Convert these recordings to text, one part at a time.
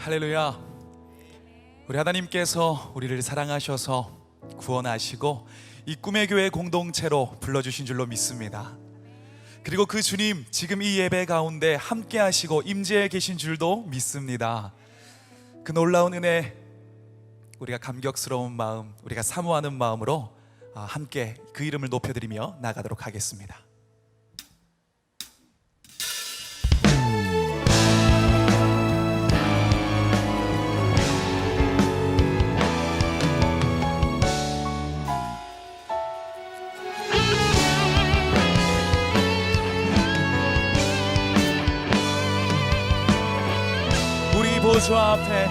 할렐루야. 우리 하나님께서 우리를 사랑하셔서 구원하시고 이 꿈의 교회 공동체로 불러주신 줄로 믿습니다. 그리고 그 주님 지금 이 예배 가운데 함께 하시고 임재해 계신 줄도 믿습니다. 그 놀라운 은혜 우리가 감격스러운 마음, 우리가 사모하는 마음으로 아, 함께 그 이름을 높여드리며 나가도록 하겠습니다. 보좌 앞에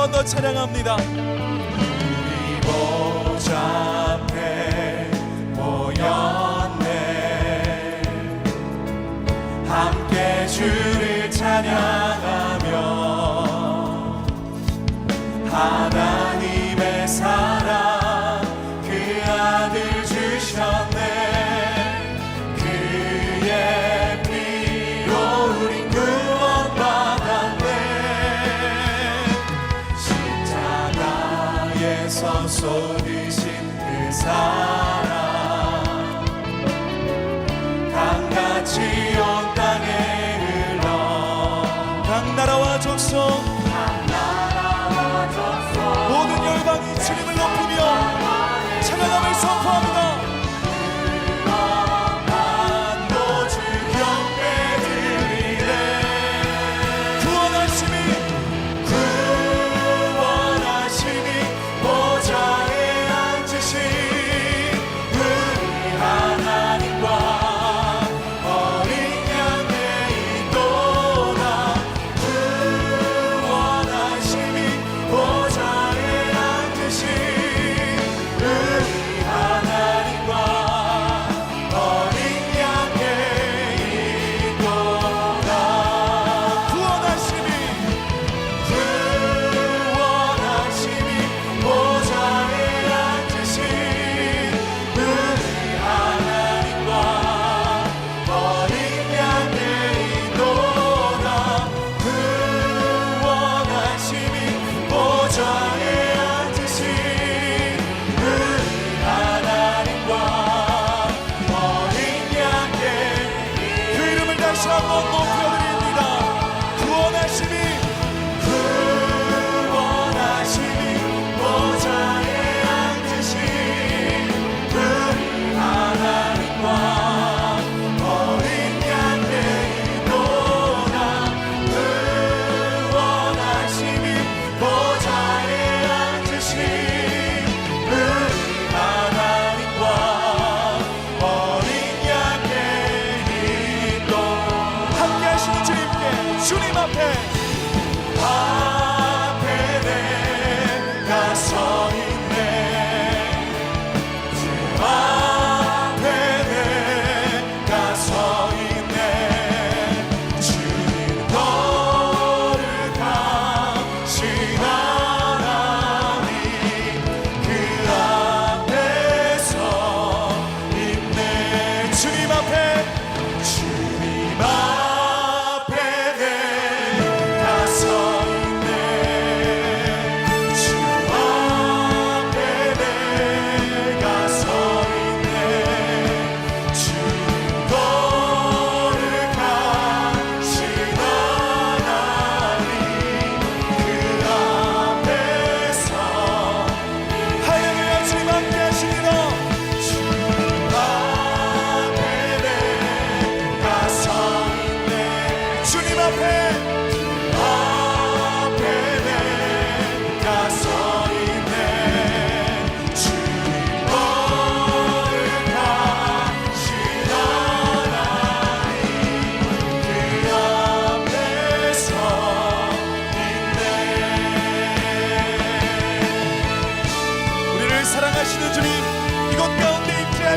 번 더 찬양합니다. 나라와 족속 모든 열방이 주님을 높이며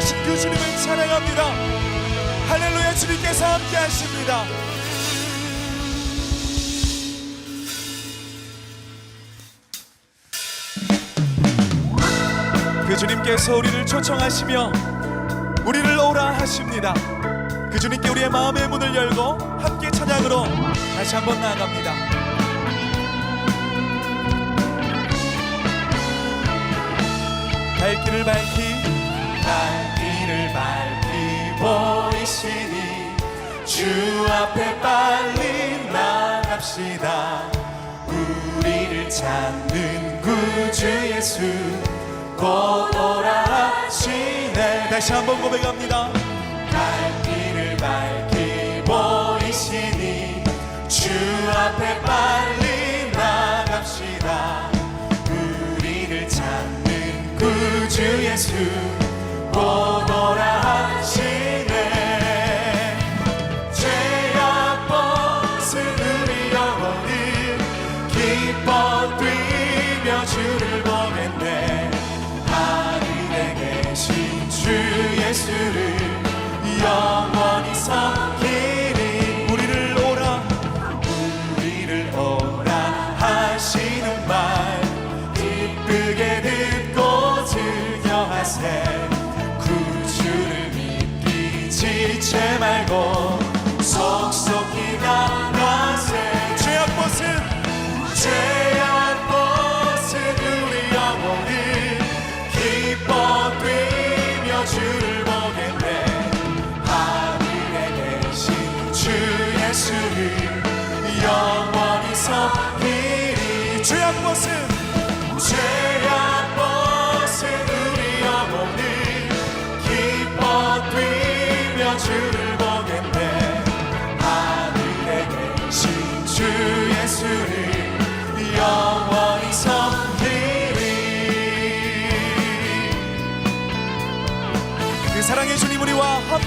하신 그 주님을 찬양합니다. 할렐루야 주님께서 함께 하십니다. 그 주님께서 우리를 초청하시며 우리를 오라 하십니다. 그 주님께 우리의 마음의 문을 열고 함께 찬양으로 다시 한번 나아갑니다. 갈 길을 밝히 갈 길을 밝히 보이시니 주 앞에 빨리 나갑시다. 우리를 찾는 구주 예수 곧 오라 하시네. 다시 한번 고백합니다. 갈 길을 밝히 보이시니 주 앞에 빨리 나갑시다. 우리를 찾는 구주 예수 곧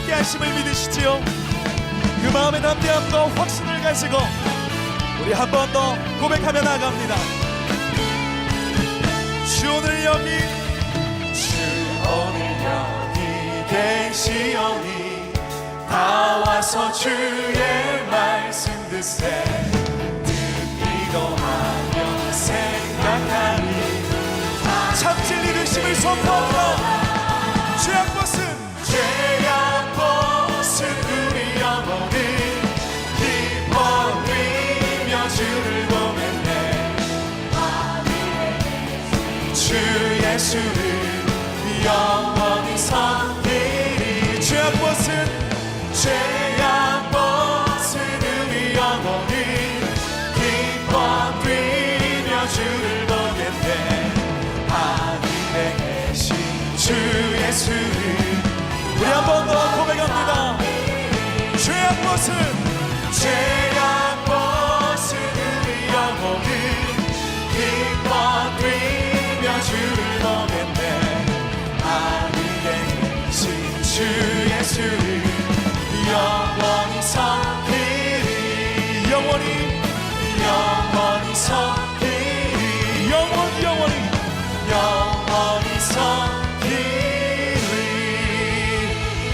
함께 하심을 믿으시지요? 그 마음의 담대함과 확신을 가지고 우리 한 번 더 고백하며 나갑니다. 주 오늘 여기 주 오늘 여기 계시오니 다 와서 주의 말씀 듣세. 듣기도 하며 생각하니 참 진리 되심을 선포하며 죄악 예수를 영원히 섬기리 죄악 벗은 죄악 벗은 우리 영혼을 기뻐 뛰며 주를 보겠네 하늘에 계신 주 예수를 우리 한 번 더 고백합니다. 죄악 벗은 죄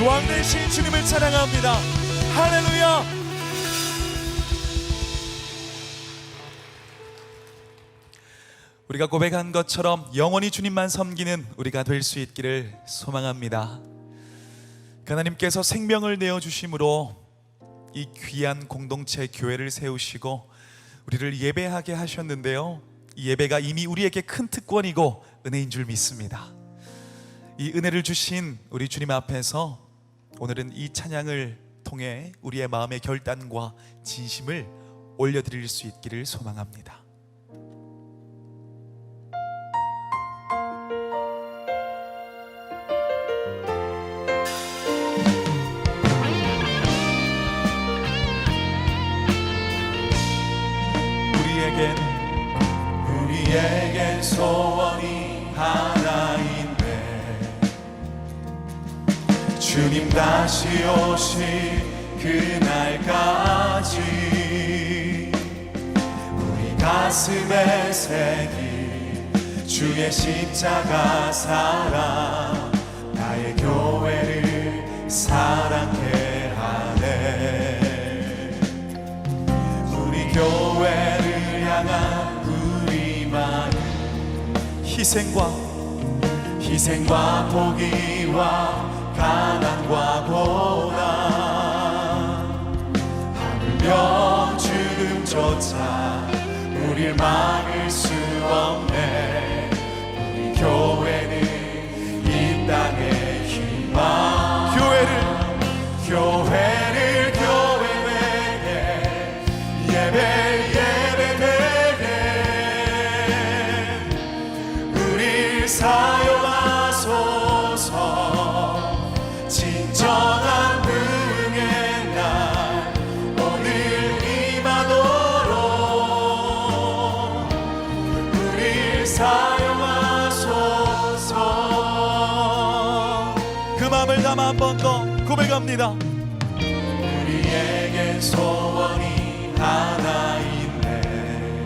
왕 대신 주님을 찬양합니다 할렐루야 우리가 고백한 것처럼 영원히 주님만 섬기는 우리가 될 수 있기를 소망합니다. 그 하나님께서 생명을 내어 주심으로 이 귀한 공동체 교회를 세우시고 우리를 예배하게 하셨는데요. 이 예배가 이미 우리에게 큰 특권이고 은혜인 줄 믿습니다. 이 은혜를 주신 우리 주님 앞에서 오늘은 이 찬양을 통해 우리의 마음의 결단과 진심을 올려드릴 수 있기를 소망합니다. 주님 다시 오실 그날까지 우리 가슴에 새길 주의 십자가 사랑 나의 교회를 사랑해 하네. 우리 교회를 향한 우리만 희생과 희생과 포기와 가난과 고난. 하물며 죽음조차 우릴 막을 수 없네. 우리 교회는 이 땅의 희망. 교회를 교회 고백합니다. 우리에겐 소원이 하나 있네.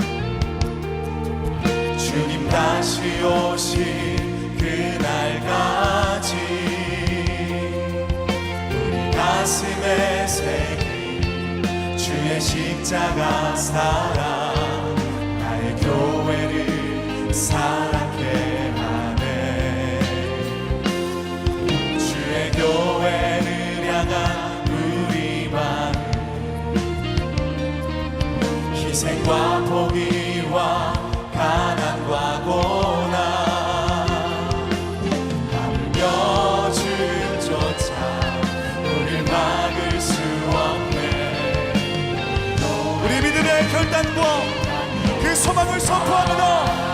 주님 다시 오실 그날까지 우리 가슴에 새긴 주의 십자가 사랑 희생과 포기와 가난과 고난. 주조차 우릴 막을 수 없네. 우리 믿음의 결단과 그 소망을 선포합니다